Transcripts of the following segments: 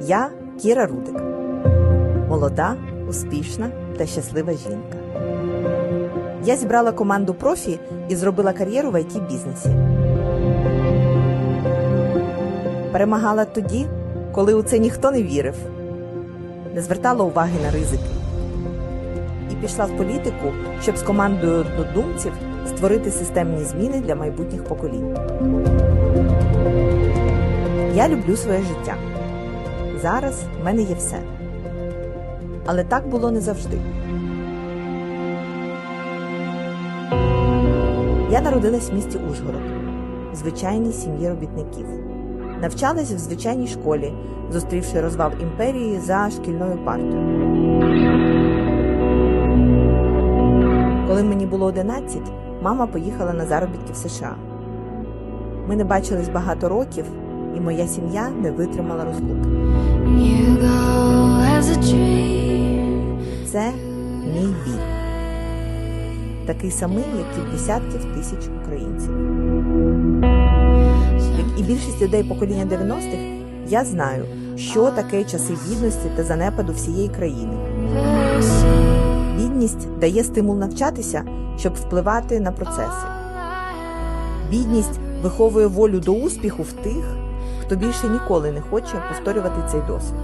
Я Кіра Рудик. Молода, успішна та щаслива жінка. Я зібрала команду профі і зробила кар'єру в it бізнесі. Перемагала тоді, коли у це ніхто не вірив, не звертала уваги на ризики. І пішла в політику, щоб з командою однодумців створити системні зміни для майбутніх поколінь. Я люблю своє життя. Зараз в мене є все. Але так було не завжди. Я народилась в місті Ужгород, в звичайній сім'ї робітників. Навчалась в звичайній школі, зустрівши розвал імперії за шкільною партою. Коли мені було 11, мама поїхала на заробітки в США. Ми не бачились багато років, і моя сім'я не витримала розлуки. Dream. Це мій біль. Такий самий, як і десятків тисяч українців. Як і більшість людей покоління 90-х, я знаю, що таке часи бідності та занепаду всієї країни. Бідність дає стимул навчатися, щоб впливати на процеси. Бідність виховує волю до успіху в тих, хто більше ніколи не хоче повторювати цей досвід.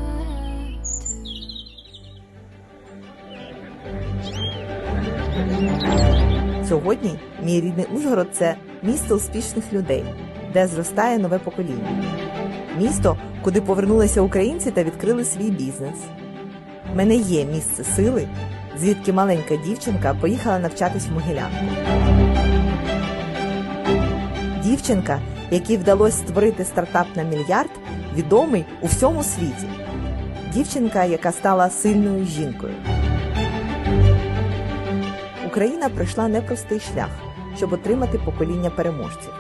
Сьогодні мій рідний Ужгород це місто успішних людей, де зростає нове покоління. Місто, куди повернулися українці та відкрили свій бізнес. В мене є місце сили, звідки маленька дівчинка поїхала навчатись в Могилянку. Дівчинка, якій вдалося створити стартап на мільярд, відомий у всьому світі. Дівчинка, яка стала сильною жінкою. Україна пройшла непростий шлях, щоб отримати покоління переможців,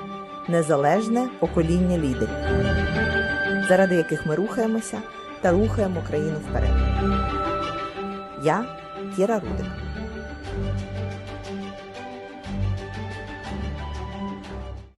незалежне покоління лідерів, заради яких ми рухаємося та рухаємо країну вперед. Я Кіра Рудик.